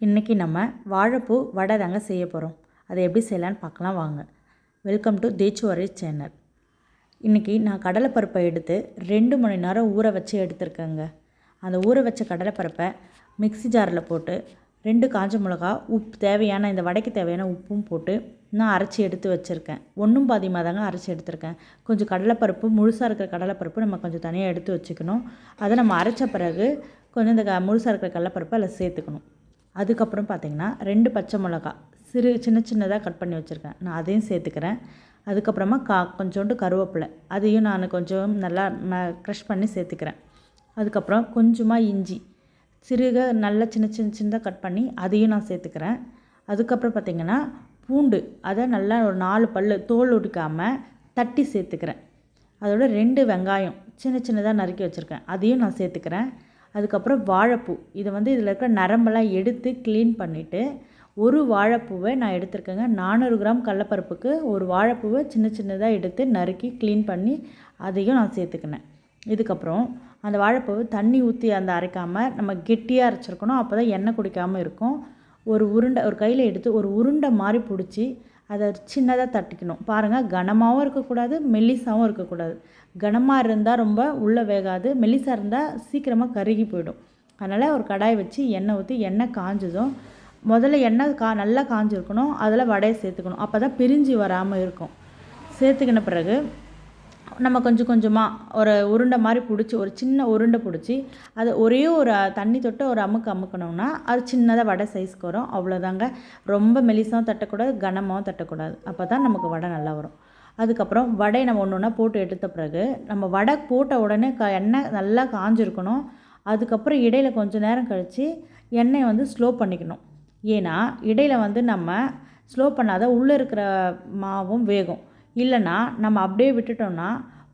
இன்றைக்கி நம்ம வாழைப்பூ வடை தாங்க செய்ய போகிறோம் அதை எப்படி செய்யலான்னு பார்க்கலாம் வாங்க. வெல்கம் டு தேச்சுவரை சேனல் இன்றைக்கி நான் கடலைப்பருப்பை எடுத்து ரெண்டு மணி நேரம் ஊற வச்சு எடுத்திருக்கேங்க. அந்த ஊற வச்ச கடலைப்பருப்பை மிக்ஸி ஜாரில் போட்டு ரெண்டு காஞ்ச மிளகா உப்பு தேவையான இந்த வடைக்கு தேவையான உப்பும் போட்டு நான் அரைச்சி எடுத்து வச்சுருக்கேன். ஒன்றும் பாதியமாக தாங்க அரைச்சி எடுத்திருக்கேன். கொஞ்சம் கடலைப்பருப்பு முழுசாக இருக்கிற கடலைப்பருப்பு நம்ம கொஞ்சம் தனியாக எடுத்து வச்சுக்கணும். அதை நம்ம அரைச்ச பிறகு கொஞ்சம் இந்த க முழுசாக இருக்கிற கடலைப்பருப்பு அதில் சேர்த்துக்கணும். அதுக்கப்புறம் பார்த்திங்கன்னா ரெண்டு பச்சை மிளகா சிறு சின்ன சின்னதாக கட் பண்ணி வச்சுருக்கேன். நான் அதையும் சேர்த்துக்கிறேன். அதுக்கப்புறமா கா கொஞ்சோண்டு கருவேப்பிலை அதையும் நான் கொஞ்சம் நல்லா ம க்ரஷ் பண்ணி சேர்த்துக்கிறேன். அதுக்கப்புறம் கொஞ்சமாக இஞ்சி சிறுக நல்லா சின்ன சின்ன சின்னதாக கட் பண்ணி அதையும் நான் சேர்த்துக்கிறேன். அதுக்கப்புறம் பார்த்திங்கன்னா பூண்டு அதை நல்லா ஒரு நாலு பல் தோல் உடுக்காமல் தட்டி சேர்த்துக்கிறேன். அதோட ரெண்டு வெங்காயம் சின்ன சின்னதாக நறுக்கி வச்சுருக்கேன். அதையும் நான் சேர்த்துக்கிறேன். அதுக்கப்புறம் வாழைப்பூ. இதை வந்து இதில் இருக்கிற நரம்பெல்லாம் எடுத்து க்ளீன் பண்ணிவிட்டு ஒரு வாழைப்பூவை நான் எடுத்திருக்கேங்க. நானூறு கிராம் கடலப்பருப்புக்கு ஒரு வாழைப்பூவை சின்ன சின்னதாக எடுத்து நறுக்கி க்ளீன் பண்ணி அதையும் நான் சேர்த்துக்கினேன். இதுக்கப்புறம் அந்த வாழைப்பூவை தண்ணி ஊற்றி அந்த அரைக்காமல் நம்ம கெட்டியாக அரைச்சிருக்கணும். அப்போ தான் எண்ணெய் குடிக்காமல் இருக்கும். ஒரு உருண்டை ஒரு கையில் எடுத்து ஒரு உருண்டை மாதிரி பிடிச்சி அதை சின்னதாக தட்டிக்கணும். பாருங்கள் கனமாகவும் இருக்கக்கூடாது மெல்லிசாகவும் இருக்கக்கூடாது. கனமாக இருந்தால் ரொம்ப உள்ளே வேகாது மெல்லிசாக இருந்தால் சீக்கிரமாக கருகி போயிடும். அதனால் ஒரு கடாய் வச்சு எண்ணெய் ஊற்றி எண்ணெய் காஞ்சதும். முதல்ல எண்ணெய் கா நல்லா காஞ்சிருக்கணும் அதில் வடையை சேர்த்துக்கணும். அப்போ தான் பிரிஞ்சு வராமல் இருக்கும். சேர்த்துக்கின பிறகு நம்ம கொஞ்சம் கொஞ்சமாக ஒரு உருண்டை மாதிரி பிடிச்சி ஒரு சின்ன உருண்டை பிடிச்சி அதை ஒரே ஒரு தண்ணி தொட்டு ஒரு அமுக்கு அமுக்கணும்னா அது சின்னதாக வடை சைஸ்க்கு வரும். அவ்வளோதாங்க ரொம்ப மெலிசாகவும் தட்டக்கூடாது கனமாகவும் தட்டக்கூடாது. அப்போ தான் நமக்கு வடை நல்லா வரும். அதுக்கப்புறம் வடையை நம்ம ஒன்று ஒன்றா போட்டு எடுத்த பிறகு நம்ம வடை போட்ட உடனே க எண்ணெய் நல்லா காஞ்சிருக்கணும். அதுக்கப்புறம் இடையில கொஞ்சம் நேரம் கழித்து எண்ணெயை வந்து ஸ்லோ பண்ணிக்கணும். ஏன்னா இடையில வந்து நம்ம ஸ்லோ பண்ணாத உள்ளே இருக்கிற மாவும் வேகும். இல்லைன்னா நம்ம அப்படியே விட்டுட்டோம்னா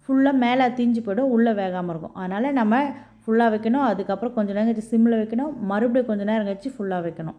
ஃபுல்லாக மேலே தீஞ்சு போய்டும் உள்ளே வேகாமல் இருக்கும். அதனால் நம்ம ஃபுல்லாக வைக்கணும் அதுக்கப்புறம் கொஞ்சம் நேரம் கழிச்சு சிம்மில் வைக்கணும் மறுபடியும் கொஞ்சம் நேரம் கழிச்சு ஃபுல்லாக வைக்கணும்.